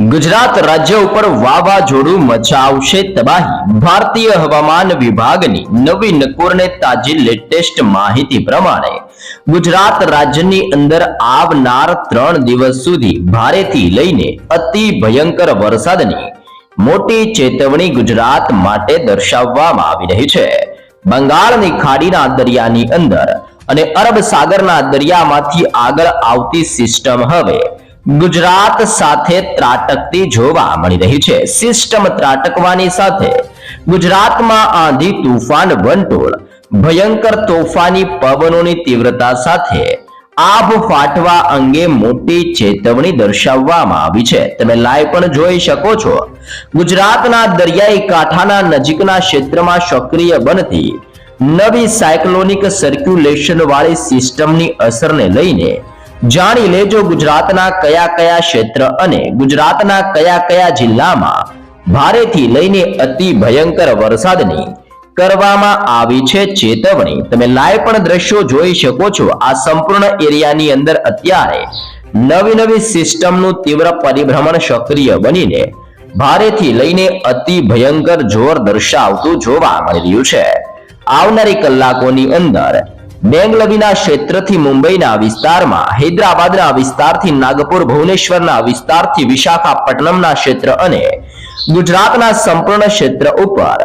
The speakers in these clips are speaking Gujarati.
ગુજરાત રાજ્ય ઉપર વાવાઝોડું મચાવશે તબાહી. ભારતીય હવામાન વિભાગની નવી નકોરને તાજી લેટેસ્ટ માહિતી પ્રમાણે ગુજરાત રાજ્યની અંદર આવનાર ત્રણ દિવસ સુધી ભારેથી લઈને અતિ ભયંકર વરસાદની મોટી ચેતવણી ગુજરાત માટે દર્શાવવામાં આવી રહી છે. બંગાળની ખાડીના દરિયાની અંદર અને અરબ સાગરના દરિયામાંથી આગળ આવતી સિસ્ટમ હવે ગુજરાત સાથે ત્રાટકતી જોવા મળી રહી છે. સિસ્ટમ ત્રાટકવાની સાથે ગુજરાતમાં આંધી તુફાન વંટોળ. ભયંકર તોફાની પવનોની તીવ્રતા સાથે આભ ફાટવા અંગે મોટી ચેતવણી દર્શાવવામાં આવી છે. તમે લાઈવ પણ જોઈ શકો છો. ગુજરાતના દરિયાઈ કાંઠાના નજીકના ક્ષેત્રમાં સક્રિય બનતી નવી સાયક્લોનિક સર્ક્યુલેશન વાળી સિસ્ટમની અસરને લઈને જાણી લેજો ગુજરાતના કયા કયા ક્ષેત્ર અને ગુજરાતના કયા કયા જિલ્લામાં ભારેથી લઈને અતિ ભયંકર વરસાદની કરવામાં આવી છે ચેતવણી. તમે લાઈવ પણ દ્રશ્યો જોઈ શકો છો. આ સંપૂર્ણ એરિયાની અંદર અત્યારે નવી નવી સિસ્ટમનું તીવ્ર પરિભ્રમણ સક્રિય બનીને ભારેથી લઈને અતિ ભયંકર જોર દર્શાવતું જોવા મળી રહ્યું છે. આવનારી કલાકોની અંદર બેંગલવીના ક્ષેત્રથી મુંબઈના વિસ્તારમાં, હૈદરાબાદના વિસ્તારથી નાગપુર, ભુવનેશ્વરના વિસ્તારથી વિશાખાપટ્ટનમના ક્ષેત્ર અને ગુજરાતના સંપૂર્ણ ક્ષેત્ર ઉપર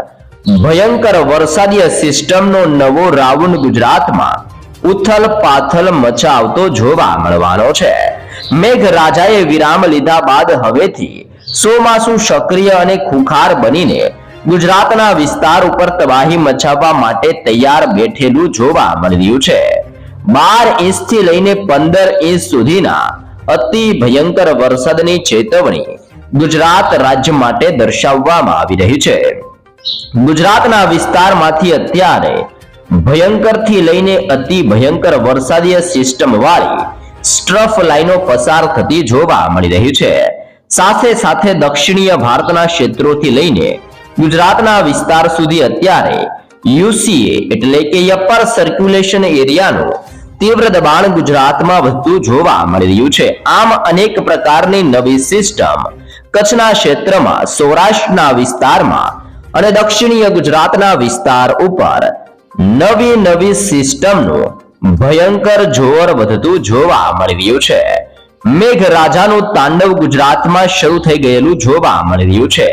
ભયંકર વરસાદીય સિસ્ટમનો નવો રાઉન્ડ ગુજરાતમાં ઉથલ પાથલ મચાવતો જોવા મળવાનો છે. મેઘરાજાએ વિરામ લીધા બાદ હવેથી ચોમાસું સક્રિય અને ખુખાર બનીને ગુજરાતના વિસ્તાર ઉપર તબાહી મચાવવા માટે તૈયાર બેઠેલું જોવા મળી રહ્યું છે. બાર ઇંચથી લઈને પંદર ઇંચ સુધીના અતિ ભયંકર વરસાદની ચેતવણી ગુજરાત રાજ્ય માટે દર્શાવવામાં આવી રહી છે. ગુજરાતના વિસ્તારમાંથી અત્યારે ભયંકરથી લઈને અતિ ભયંકર વરસાદીય સિસ્ટમ વાળી સ્ટ્રફ લાઈનો પસાર થતી જોવા મળી રહી છે. સાથે સાથે દક્ષિણીય ભારતના ક્ષેત્રોથી લઈને ગુજરાતના વિસ્તાર સુધી અત્યારે યુસીએ એટલે કે અપર સર્ક્યુલેશન એરિયાનું તીવ્ર દબાણ ગુજરાતમાં વધતું જોવા મળી રહ્યું છે. આમ અનેક પ્રકારની નવી સિસ્ટમ કચ્છના ક્ષેત્રમાં, સૌરાષ્ટ્રના વિસ્તારમાં અને દક્ષિણીય ગુજરાતના વિસ્તાર ઉપર નવી નવી સિસ્ટમનું ભયંકર જોર વધતું જોવા મળી રહ્યું છે. મેઘરાજાનું તાંડવ ગુજરાતમાં શરૂ થઈ ગયેલું જોવા મળી રહ્યું છે.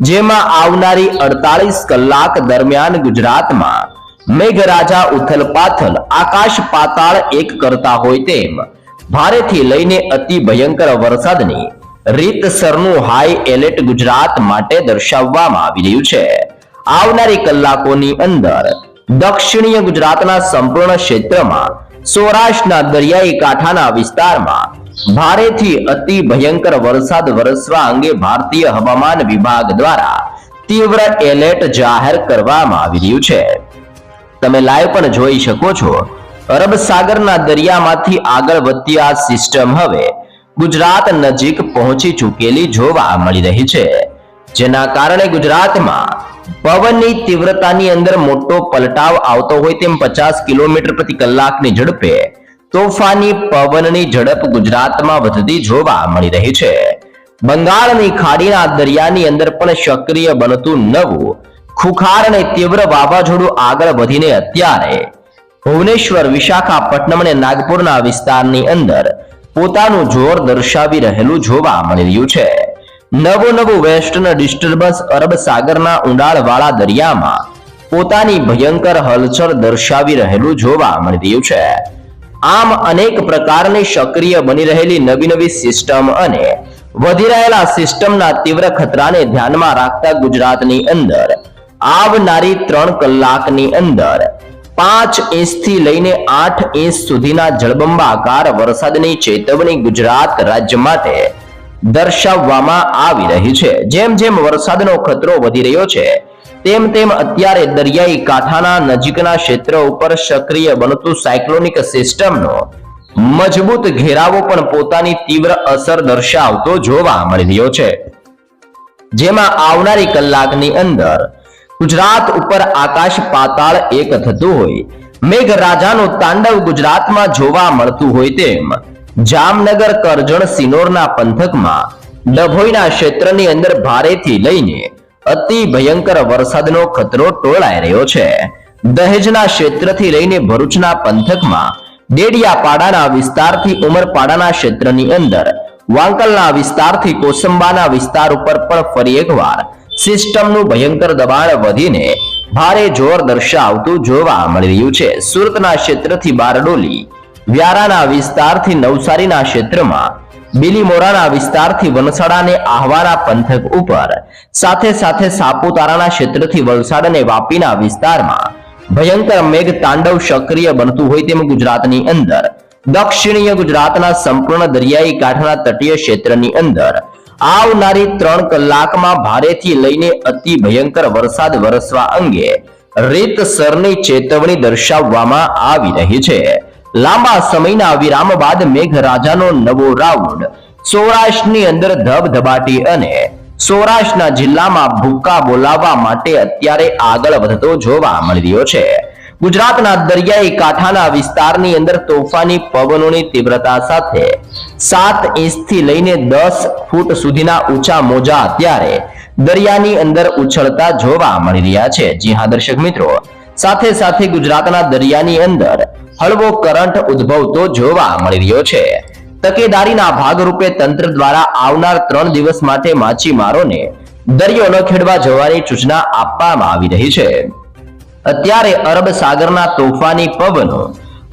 જેમાં આવનારી અડતાલીસ કલાક દરમિયાન ગુજરાતમાં મેઘરાજા ઉથલપાથલ આકાશ પાતાળ એક કરતા હોય તેમ. ભારેથી લઈને અતિ ભયંકર વરસાદની રીતસરનું હાઈ એલર્ટ ગુજરાત માટે દર્શાવવામાં આવી રહ્યું છે. આવનારી કલાકોની અંદર દક્ષિણીય ગુજરાતના સંપૂર્ણ ક્ષેત્રમાં સૌરાષ્ટ્રના દરિયાઈ કાંઠાના વિસ્તારમાં ભારેથી અતિ ભયંકર વરસાદ વરસવા અંગે ભારતીય હવામાન વિભાગ દ્વારા તીવ્ર એલર્ટ જાહેર કરવામાં આવી રહ્યું છે. તમે લાઈવ પણ જોઈ શકો છો. અરબ સાગરના દરિયામાંથી આગળ વધતી આ સિસ્ટમ હવે ગુજરાત નજીક પહોંચી ચૂકેલી જોવા મળી રહી છે. જેના કારણે ગુજરાતમાં પવનની તીવ્રતાની અંદર મોટો પલટાવ આવતો હોય તેમ પચાસ કિલોમીટર પ્રતિ કલાકની ઝડપે તોફાની પવનની ઝડપ ગુજરાતમાં વધતી જોવા મળી રહી છે. બંગાળની ખાડીના દરિયાની અંદર પણ સક્રિય બનતું નવું ખુખાર અને તીવ્ર વાવાઝોડું આગળ વધીને અત્યારે ભુવનેશ્વર, વિશાખાપટ્ટનમ અને નાગપુરના વિસ્તારની અંદર પોતાનું જોર દર્શાવી રહેલું જોવા મળી રહ્યું છે. નવું નવું વેસ્ટર્ન ડિસ્ટર્બન્સ અરબ સાગરના ઊંડાણવાળા દરિયામાં પોતાની ભયંકર હલચલ દર્શાવી રહેલું જોવા મળી રહ્યું છે. આમ અનેક પ્રકારની સક્રિય બની રહેલી નવી નવી સિસ્ટમ અને વધી રહેલા સિસ્ટમના તીવ્ર ખતરાને ધ્યાનમાં રાખતા ગુજરાતની અંદર આવનારી ત્રણ કલાકની અંદર પાંચ ઇંચથી લઈને આઠ ઇંચ સુધીના જળબંબાકાર વરસાદની ચેતવણી ગુજરાત રાજ્ય માટે દર્શાવવામાં આવી રહી છે. જેમ જેમ વરસાદનો ખતરો વધી રહ્યો છે તેમ તેમ અત્યારે દરિયાઈ કાંઠાના નજીકના ક્ષેત્ર ઉપર સક્રિય બનતું સાયક્લોનિક સિસ્ટમનો મજબૂત ઘેરાવો પણ પોતાની તીવ્ર અસર દર્શાવતો જોવા મળી રહ્યો છે. જેમાં આવનારી કલાકની અંદર ગુજરાત ઉપર આકાશ પાતાળ એક થતું હોય, મેઘરાજાનું તાંડવ ગુજરાતમાં જોવા મળતું હોય તેમ, જામનગર કરજણ સિનોરના પંથકમાં ડભોઈના ક્ષેત્રની અંદર ભારેથી લઈને અતિ ભયંકર વરસાદનો ખતરો ટોળાઈ રહ્યો છે. દહેજના ક્ષેત્રથી લઈને ભરૂચના પંથકમાં, ડેડિયાપાડાના વિસ્તારથી ઉમરપાડાના ક્ષેત્રની અંદર, વાંકલના વિસ્તારથી કોસંબાના વિસ્તાર ઉપર પણ ફરી એકવાર સિસ્ટમનું ભયંકર દબાણ વધીને ભારે જોર દર્શાવતું જોવા મળી રહ્યું છે. સુરતના ક્ષેત્રથી બારડોલી વ્યારાના વિસ્તારથી નવસારીના ક્ષેત્રમાં, બિલીમોરાના વિસ્તારથી વલસાડાને આહવાના પંથક ઉપર, સાથે સાથે સાપુતારાના ક્ષેત્રથી વલસાડ અને વાપીના વિસ્તારમાં ભયંકર મેઘ તાંડવ સક્રિય બનતું હોય તેમ ગુજરાતની અંદર, દક્ષિણીય ગુજરાતના સંપૂર્ણ દરિયાઈ કાંઠાના તટીય ક્ષેત્રની અંદર, આવનારી ત્રણ કલાકમાં ભારેથી લઈને અતિ ભયંકર વરસાદ વરસવા અંગે રીતસરની ચેતવણી દર્શાવવામાં આવી રહી છે. લાંબા સમયના વિરામ બાદ મેઘરાજાનો નવો રાઉન્ડ સૌરાષ્ટ્રની અંદર ધબધબાટી અને સૌરાષ્ટ્રના જિલ્લામાં ભૂક્કા બોલાવવા માટે અત્યારે આગળ વધતો જોવા મળી રહ્યો છે. ગુજરાતના દરિયાઈ કાંઠાના વિસ્તારની અંદર તોફાની પવનોની તીવ્રતા સાથે સાત ઇંચથી લઈને દસ ફૂટ સુધીના ઊંચા મોજા અત્યારે દરિયાની અંદર ઉછળતા જોવા મળી રહ્યા છે. જી હા, દર્શક મિત્રો. સાથે સાથે ગુજરાતના દરિયાની અંદર હળવો કરંટ ઉદ્ભવતો જોવા મળી રહ્યો છે. તકેદારીના ભાગરૂપે તંત્ર દ્વારા આવનાર ત્રણ દિવસ માટે માછીમારોને દરિયો ન ખેડવા જવાની સૂચના આપવામાં આવી રહી છે. અત્યારે અરબ સાગરના તોફાની પવનો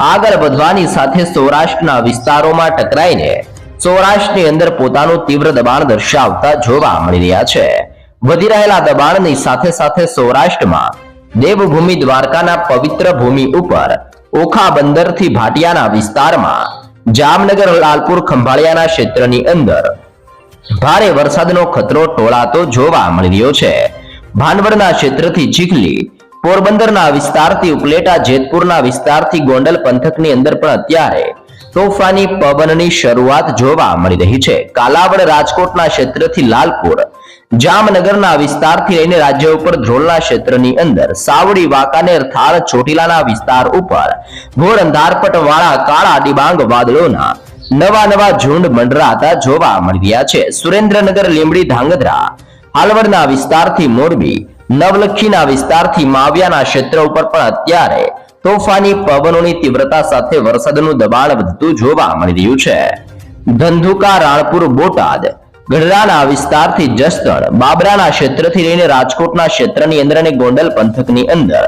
આગળ વધવાની સાથે સૌરાષ્ટ્રના વિસ્તારોમાં ટકરાઈને સૌરાષ્ટ્રની અંદર પોતાનું તીવ્ર દબાણ દર્શાવતા જોવા મળી રહ્યા છે. વધી રહેલા દબાણની સાથે સાથે સૌરાષ્ટ્રમાં દેવભૂમિ દ્વારકાના પવિત્ર ભૂમિ ઉપર ઓખા બંદરથી ભાટિયાના વિસ્તારમાં, જામનગર લાલપુર ખંભાળિયાના ક્ષેત્રની અંદર. ભારે વરસાદનો ખતરો ટોળાતો જોવા મળી રહ્યો છે. ભાનવડના ક્ષેત્રથી ચીખલી, પોરબંદરના વિસ્તારથી ઉપલેટા, જેતપુરના વિસ્તારથી ગોંડલ પંથકની અંદર પણ અત્યારે તોફાની પવનની શરૂઆત જોવા મળી રહી છે. કાલાવડ રાજકોટના ક્ષેત્રથી લાલપુર જામનગરના વિસ્તારથી લઈને રાજ્ય ઉપર ધ્રોલના ક્ષેત્રની અંદર સાવડી, વાંકાનેર થાર ચોટીલાના વિસ્તાર ઉપર ઘોર અંધારપટવાળા કાળા ડિબાંગ વાદળોના નવા નવા ઝુંડ મંડરાતા જોવા મળી રહ્યા છે. સુરેન્દ્રનગર, લીંબડી, ધાંગધ્રા હાલવડના વિસ્તારથી મોરબી, નવલખીના વિસ્તારથી માવિયાના ક્ષેત્ર ઉપર પણ અત્યારે તોફાની પવનોની તીવ્રતા સાથે વરસાદનું દબાણ વધતું જોવા મળી રહ્યું છે. ધંધુકા, રાણપુર, બોટાદ ગઢડાના વિસ્તારથી જસદણ, બાબરાના ક્ષેત્રથી લઈને રાજકોટના ક્ષેત્રની અંદર અને ગોંડલ પંથકની અંદર.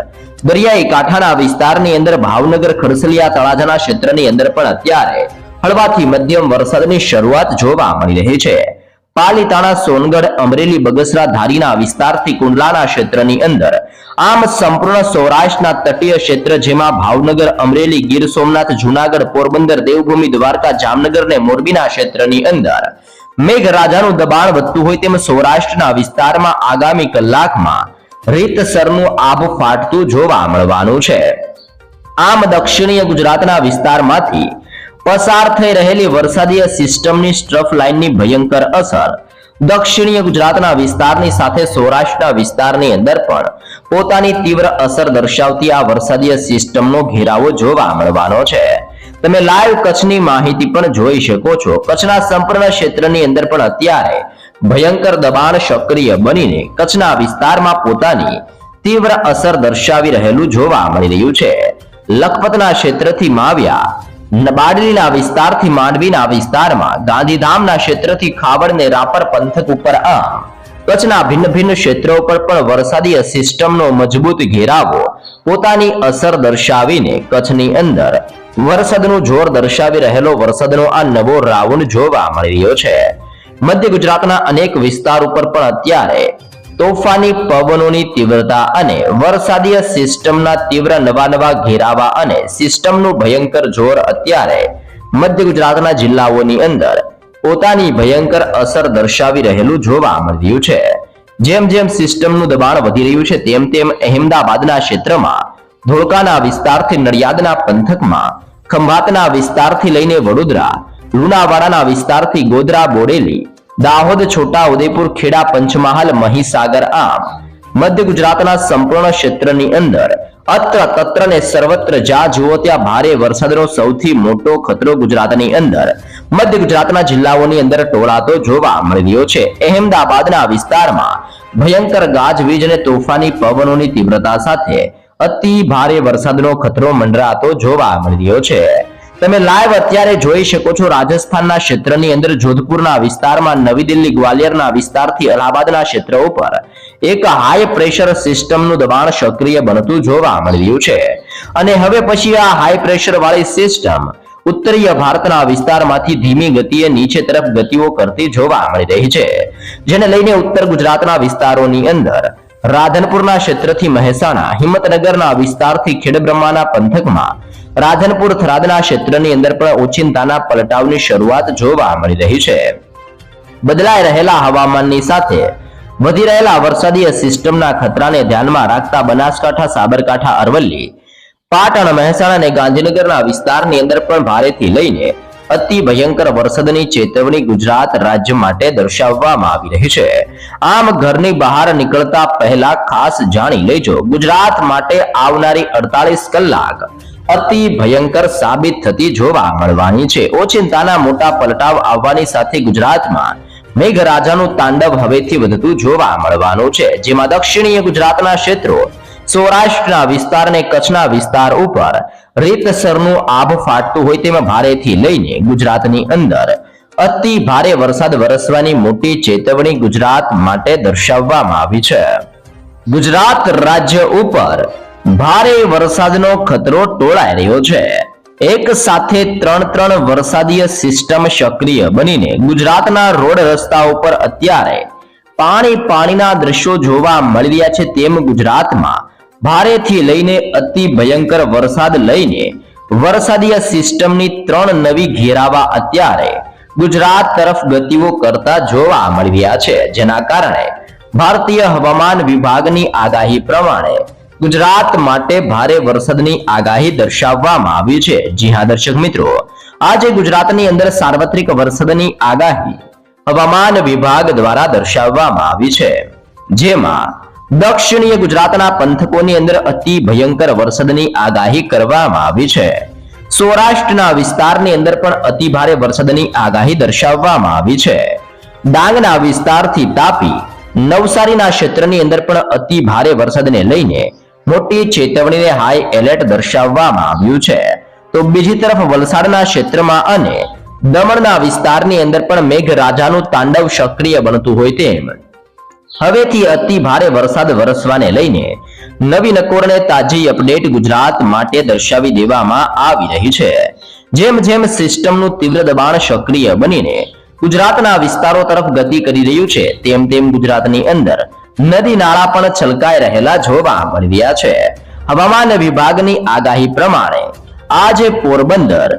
દરિયાઈ કાંઠાના વિસ્તારની અંદર ભાવનગર, ખડસલિયા તળાજાના ક્ષેત્રની અંદર પણ અત્યારે હળવાથી મધ્યમ વરસાદની શરૂઆત જોવા મળી રહી છે. પાલીતાણા, સોનગઢ, અમરેલી, બગસરા, ધારીના વિસ્તારથી કુંડલાના ક્ષેત્રની અંદર આમ સંપૂર્ણ સૌરાષ્ટ્રના તટીય ક્ષેત્ર જેમાં ભાવનગર, અમરેલી, ગીર સોમનાથ, જુનાગઢ, પોરબંદર, દેવભૂમિ, દ્વારકા, જામનગર ને મોરબીના ક્ષેત્રની અંદર મેઘરાજાનું દબાણ વધતું હોય તેમ સૌરાષ્ટ્રના વિસ્તારમાં આગામી કલાકમાં રીતસરનું આભ ફાટતું જોવા મળવાનું છે. આમ દક્ષિણીય ગુજરાતના વિસ્તારમાંથી પસાર થઈ રહેલી વરસાદીય સિસ્ટમની સ્ટ્રફ લાઇનની ભયંકર અસર દક્ષિણીય ગુજરાતના વિસ્તારની સાથે સૌરાષ્ટ્રના વિસ્તારની અંદર પણ પોતાની તીવ્ર અસર દર્શાવતી આ વરસાદીય સિસ્ટમનો ઘેરાવો જોવા મળવાનો છે. તમે લાઈવ કચ્છની માહિતી પણ જોઈ શકો છો. કચ્છના સંપૂર્ણ ક્ષેત્રની અંદર પણ અત્યારે ભયંકર દબાણ સક્રિય બનીને કચ્છના વિસ્તારમાં પોતાની તીવ્ર અસર દર્શાવી રહેલું જોવા મળી રહ્યું છે. લખપતના ક્ષેત્રથી માવ્યા બાડલીના વિસ્તારથી માંડવીના વિસ્તારમાં, ગાંધીધામના ક્ષેત્રથી ખાવડ ને રાપર પંથક ઉપર કચ્છના ભિન્ન ભિન્ન ક્ષેત્રો પર પણ વરસાદી સિસ્ટમનો મજબૂત ઘેરાવો પોતાની અસર દર્શાવીને કચ્છની અંદર વરસાદનું જોર દર્શાવી રહેલો વરસાદનો આ નવો રાઉન્ડ જોવા મળી રહ્યો છે. મધ્ય ગુજરાતના અનેક વિસ્તાર ઉપર પણ અત્યારે તોફાની પવનોની તીવ્રતા અને વરસાદીય સિસ્ટમના તીવ્ર નવા નવા ઘેરાવા અને સિસ્ટમનું ભયંકર જોર અત્યારે મધ્ય ગુજરાતના જિલ્લાઓની અંદર પોતાની ભયંકર અસર દર્શાવી રહેલું જોવા મળી રહ્યું છે. જેમ જેમ સિસ્ટમનું દબાણ વધી રહ્યું છે, તેમ તેમ અહેમદાબાદના ક્ષેત્રમાં ધોળકાના વિસ્તારથી નડિયાદના પંથકમાં, ખંભાતના વિસ્તારથી લઈને વડોદરા, લુણાવાડાના વિસ્તારથી ગોધરા, બોડેલી, દાહોદ, છોટા ઉદેપુર ખેડા, પંચમહાલ, મહીસાગર આમ મધ્ય ગુજરાતના સંપૂર્ણ ક્ષેત્રની અંદર અત્ર તત્ર ને સર્વત્ર જ્યાં જુઓ ત્યાં ભારે વરસાદનો સૌથી મોટો ખતરો ગુજરાતની અંદર મધ્ય ગુજરાતના જિલ્લાઓની અંદર ટોળાતો જોવા મળી રહ્યો છે. અહેમદાબાદના વિસ્તારમાં ભયંકર ગાજવીજ અને તોફાની પવનોની તીવ્રતા સાથે અતિ ભારે વરસાદનો ખતરો મંડરાતો જોવા મળી રહ્યો છે. તમે લાઈવ અત્યારે જોઈ શકો છો રાજસ્થાનના ક્ષેત્રની અંદર જોધપુરના વિસ્તારમાં નવી દિલ્હી ગ્વાલિયરના વિસ્તારથી અલ્હાબાદના ક્ષેત્ર ઉપર એક હાઈ પ્રેશર સિસ્ટમનું દબાણ સક્રિય બનતું જોવા મળી રહ્યું છે. અને હવે પછી આ હાઈ પ્રેશર વાળી સિસ્ટમ ઉત્તરીય ભારતના વિસ્તારમાંથી ધીમી ગતિએ નીચે તરફ ગતિઓ કરતી જોવા મળી રહી છે. જેને લઈને ઉત્તર ગુજરાતના વિસ્તારોની અંદર રાધનપુરના ક્ષેત્રથી મહેસાણા, હિંમતનગરના વિસ્તારથી ખેડબ્રહ્માના પંથકમાં. રાધનપુર થરાદના ક્ષેત્રની અંદર પણ ઓચિંતાના પલટાવની શરૂઆત જોવા મળી રહી છે. બદલાઈ રહેલા હવામાનની સાથે વધી રહેલા વરસાદી સિસ્ટમના ખતરાને ધ્યાનમાં રાખતા બનાસકાંઠા, સાબરકાંઠા, અરવલ્લી, પાટણ, મહેસાણા અને ગાંધીનગરના વિસ્તારની અંદર પણ ભારેથી લઈને અતિ ભયંકર વરસાદની ચેતવણી ગુજરાત રાજ્ય માટે દર્શાવવામાં આવી રહી છે. આમ ઘરની બહાર નીકળતા પહેલા ખાસ જાણી લેજો, ગુજરાત માટે આવનારી અડતાલીસ કલાક અતિ ભયંકર સાબિત થતી જોવા મળવાની છે. ઓચિંતાના મોટા પલટાવ આવવાની સાથે ગુજરાતમાં મેઘરાજાનું તાંડવ હવેથી વધતું જોવા મળવાનું છે. જેમાં દક્ષિણીય ગુજરાતના ક્ષેત્રો સૌરાષ્ટ્રના વિસ્તાર અને કચ્છના વિસ્તાર ઉપર રીતસરનું આભ ફાટતું હોય તેમાં ભારેથી લઈને ગુજરાતની અંદર અતિ ભારે વરસાદ વરસવાની મોટી ચેતવણી ગુજરાત માટે દર્શાવવામાં આવી છે. ગુજરાત રાજ્ય ઉપર ભારે વરસાદનો ખતરો ટોળાઈ રહ્યો છે. એક સાથે ત્રણ ત્રણ વરસાદીય સિસ્ટમ સક્રિય બનીને ગુજરાતના રોડ રસ્તા ઉપર અત્યારે પાણી પાણીના દ્રશ્યો જોવા મળી રહ્યા છે તેમ ગુજરાતમાં ભારેથી લઈને અતિ ભયંકર વરસાદ લઈને વરસાદીય સિસ્ટમની ત્રણ નવી ઘેરાવા અત્યારે ગુજરાત તરફ ગતિઓ કરતા જોવા મળ્યા છે, જેના કારણે ભારતીય હવામાન વિભાગની આગાહી પ્રમાણે ગુજરાત માટે ભારે વરસાદની આગાહી દર્શાવવામાં આવી છે. જી હા, દર્શક મિત્રો, આજે ગુજરાતની અંદર સાર્વત્રિક વરસાદની આગાહી હવામાન વિભાગ દ્વારા દર્શાવવામાં આવી છે. જેમાં દક્ષિણીય ગુજરાતના પંથકોની અંદર અતિ ભયંકર વરસાદની આગાહી કરવામાં આવી છે. સૌરાષ્ટ્રના વિસ્તારની અંદર પણ અતિ ભારે વરસાદની આગાહી દર્શાવવામાં આવી છે. ડાંગના વિસ્તારથી તાપી, નવસારીના ક્ષેત્રની અંદર પણ અતિ ભારે વરસાદને લઈને મોટી ચેતવણીને હાઈ એલર્ટ દર્શાવવામાં આવ્યું છે. તો બીજી તરફ વલસાડના ક્ષેત્રમાં અને દમણના વિસ્તારની અંદર પણ મેઘરાજાનું તાંડવ સક્રિય બનતું હોય તેમ હવેથી અતિ ભારે વરસાદ વરસવાને લઈને નવી નકોરને તાજી અપડેટ ગુજરાત માટે દર્શાવી દેવામાં આવી રહી છે. જેમ જેમ સિસ્ટમનું તીવ્ર દબાણ સક્રિય બનીને ગુજરાતના વિસ્તારો તરફ ગતિ કરી રહ્યું છે, તેમ તેમ ગુજરાતની અંદર નદી નાળા પણ છલકાઈ રહેલા જોવા મળ્યા છે. હવામાન વિભાગની આગાહી પ્રમાણે આજે પોરબંદર,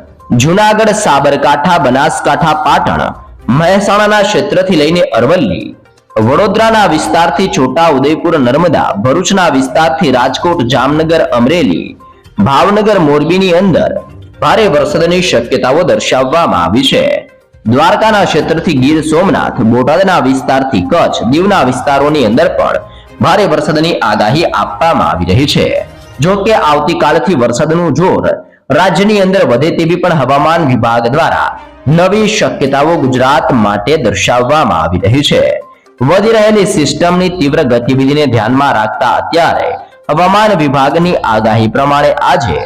જુનાગઢ, સાબરકાંઠા, બનાસકાંઠા, પાટણ, મહેસાણાના ક્ષેત્રથી લઈને અરવલ્લી વડોદરાના વિસ્તારથી છોટા ઉદયપુર, નર્મદા, ભરૂચના વિસ્તારથી રાજકોટ, જામનગર, અમરેલી, ભાવનગર, મોરબીની અંદર ભારે વરસાદની શક્યતાઓ દર્શાવવામાં આવી છે. દ્વારકાના ક્ષેત્રથી ગીર સોમનાથ, બોટાદના વિસ્તારથી કચ્છ, દીવના વિસ્તારોની અંદર પણ ભારે વરસાદની આગાહી આપવામાં આવી રહી છે. જો કે આવતીકાલથી વરસાદનું જોર રાજ્યની અંદર વધે તેવી પણ હવામાન વિભાગ દ્વારા નવી શક્યતાઓ ગુજરાત માટે દર્શાવવામાં આવી રહી છે. વધી રહેલી સિસ્ટમની તીવ્ર ગતિવિધિને ધ્યાનમાં રાખતા અત્યારે હવામાન વિભાગની આગાહી પ્રમાણે આજે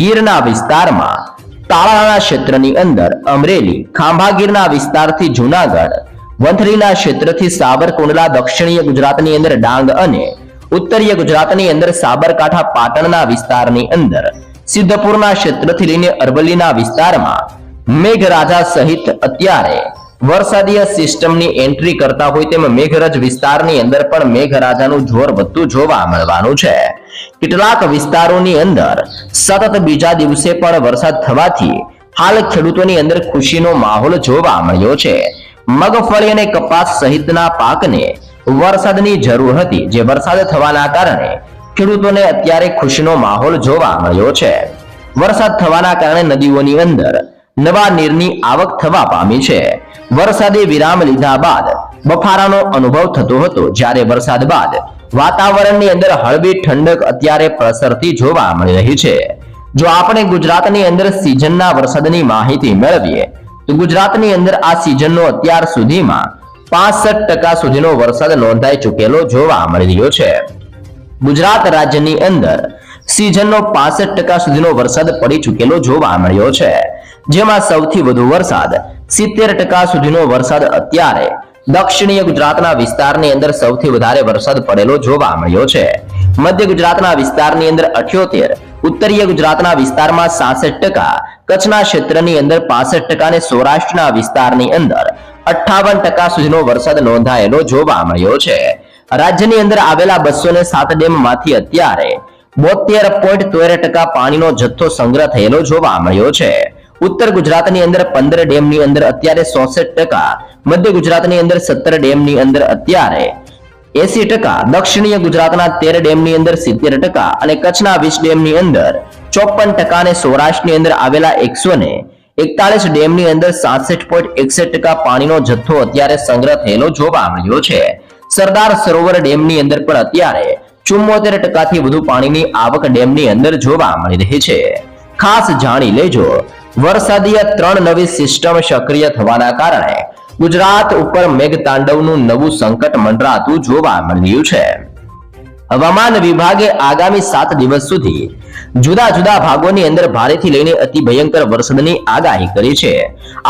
ગીરના વિસ્તારમાં તાળાના ક્ષેત્રની અંદર અમરેલી, ખાંભાગીરના વિસ્તારથી જુનાગઢ વંથલીના ક્ષેત્રથી સાબરકુંડલા દક્ષિણીય ગુજરાતની અંદર ડાંગ અને ઉત્તરીય ગુજરાતની અંદર સાબરકાંઠા, પાટણના વિસ્તારની અંદર સિદ્ધપુરના ક્ષેત્રથી લઈને અરવલ્લીના વિસ્તારમાં મેઘરાજા સહિત અત્યારે વરસાદીય સિસ્ટમની એન્ટ્રી કરતા હોય તેમ મેઘરજ વિસ્તારની અંદર પણ મેઘરાજાનું જોર વધતું જોવા મળવાનું છે. કેટલાક વિસ્તારોની અંદર સતત બીજા દિવસે પણ વરસાદ થવાથી હાલ ખેડૂતોની અંદર ખુશીનો માહોલ જોવા મળ્યો છે. મગફળી અને કપાસ સહિતના પાકને વરસાદની જરૂર હતી. જે વરસાદ થવાના કારણે ખેડૂતોને અત્યારે ખુશીનો માહોલ જોવા મળ્યો છે. વરસાદ થવાના કારણે નદીઓની અંદર નવા નીરની આવક થવા પામી છે. વરસાદે વિરામ લીધા બાદ બફારાનો અનુભવ થતો હતો. જ્યારે વરસાદ બાદ વાતાવરણની અંદર હળવી ઠંડક અત્યારે પ્રસરતી જોવા મળી રહી છે. જો આપણે ગુજરાતની અંદર સિઝનના વરસાદની માહિતી મેળવીએ, તો ગુજરાતની અંદર આ સિઝનનો અત્યાર સુધીમાં પાસઠ ટકા સુધીનો વરસાદ નોંધાઈ ચૂકેલો જોવા મળી રહ્યો છે. ગુજરાત રાજ્યની અંદર સિઝનનો પાસઠ ટકા સુધીનો વરસાદ પડી ચૂકેલો જોવા મળ્યો છે. જેમાં સૌથી વધુ વરસાદ સિત્તેર સુધીનો વરસાદ અત્યારે દક્ષિણીય ગુજરાતના વિસ્તારની અંદર સૌથી વધારે વરસાદ પડેલો જોવા મળ્યો છે. મધ્ય ગુજરાતના વિસ્તારની અંદર અઠ્યોતેર, ઉત્તરીય ગુજરાતના વિસ્તારમાં સાસઠ ટકા, કચ્છના ક્ષેત્રની અંદર પાસઠ ટકા અને સૌરાષ્ટ્રના વિસ્તારની અંદર અઠ્ઠાવન ટકા સુધીનો વરસાદ નોંધાયેલો જોવા મળ્યો છે. રાજ્યની અંદર આવેલા બસો ને સાત ડેમમાંથી અત્યારે બોતેર પોઈન્ટ તોતેર ટકા પાણીનો જથ્થો સંગ્રહ થયેલો જોવા મળ્યો છે. ઉત્તર ગુજરાતની અંદર પંદર ડેમની અંદર અત્યારે ચોસઠ ટકા, મધ્ય ગુજરાતની અંદર સત્તર ડેમની અંદર અત્યારે એસી ટકા, દક્ષિણીય ગુજરાતના તેર ડેમની અંદર સિત્તેર ટકા અને કચ્છના વીસ ડેમની અંદર ચોપન ટકા અને સૌરાષ્ટ્રની અંદર આવેલા એકસો ને એકતાલીસ ડેમની અંદર સાસઠ પોઈન્ટ એકસઠ ટકા પાણીનો જથ્થો અત્યારે સંગ્રહ થયેલો જોવા મળ્યો છે. સરદાર સરોવર ડેમની અંદર પણ અત્યારે ચુમ્મોતેર ટકાથી વધુ પાણીની આવક ડેમની અંદર જોવા મળી રહી છે. ખાસ જાણી લેજો. વરસાદીય ત્રણ નવી સિસ્ટમ સક્રિય થવાના કારણે ગુજરાત ઉપર મેઘતાંડવનું નવું સંકટ મંડરાતું જોવા મળ્યું છે. હવામાન વિભાગે આગામી સાત દિવસ સુધી જુદા જુદા ભાગોની અંદર ભારેથી લઈને અતિ ભયંકર વરસાદની આગાહી કરી છે.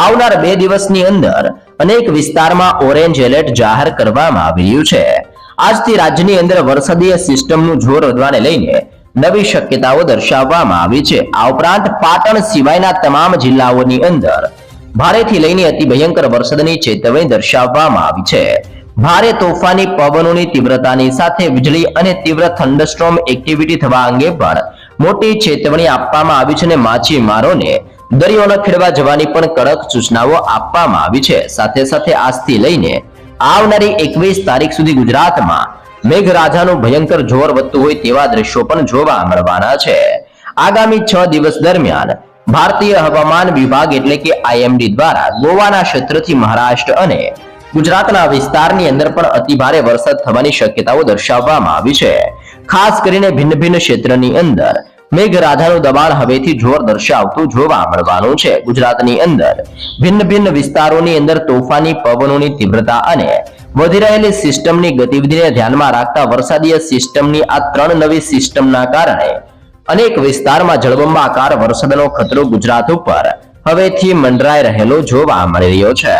આવનાર બે દિવસની અંદર અનેક વિસ્તારમાં ઓરેન્જ એલર્ટ જાહેર કરવામાં આવ્યું છે. આજથી રાજ્યની અંદર વરસાદીય સિસ્ટમનું જોર વધવાને લઈને નવી શક્યતાઓ દર્શાવવામાં આવી છે. આ ઉપરાંત પાટણ સિવાયના તમામ જિલ્લાઓની અંદર ભારેથી લઈને અતિ ભયંકર વરસાદની ચેતવણી દર્શાવવામાં આવી છે. ભારે તોફાની પવનોની તીવ્રતાની સાથે વીજળી અને તીવ્ર થંડરસ્ટોર્મ એક્ટિવિટી થવા અંગે પણ મોટી ચેતવણી આપવામાં આવી છે અને માછીમારોને દરિયો ન ખેડવા જવાની પણ કડક સૂચનાઓ આપવામાં આવી છે. સાથે સાથે આજથી લઈને આવનારી એકવીસ તારીખ સુધી ગુજરાતમાં મેઘરાજાનું ભયંકર જોર વધતું હોય તેવા દ્રશ્યો પણ જોવા મળવાના છે. આગામી છ દિવસ દરમિયાન ભારતીય હવામાન વિભાગ એટલે કે આઈએમડી દ્વારા ગોવાના ક્ષેત્રથી મહારાષ્ટ્ર અને ગુજરાતના વિસ્તારની અંદર પણ અતિભારે વરસાદ થવાની શક્યતાઓ દર્શાવવામાં આવી છે. ખાસ કરીને ભિન્ન ભિન્ન ક્ષેત્રની અંદર મેઘરાજાનું દબાણ હવેથી જોર દર્શાવતું જોવા મળવાનું છે. ગુજરાતની અંદર ભિન્ન ભિન્ન વિસ્તારોની અંદર તોફાની પવનોની તીવ્રતા અને વધી રહેલી સિસ્ટમની ગતિવિધિને ધ્યાનમાં રાખતા વરસાદીય સિસ્ટમની આ ત્રણ નવી સિસ્ટમના કારણે અનેક વિસ્તારમાં જળબંબાકાર વરસાદનો ખતરો ગુજરાત ઉપર હવેથી મંડરાઈ રહેલો જોવા મળી રહ્યો છે.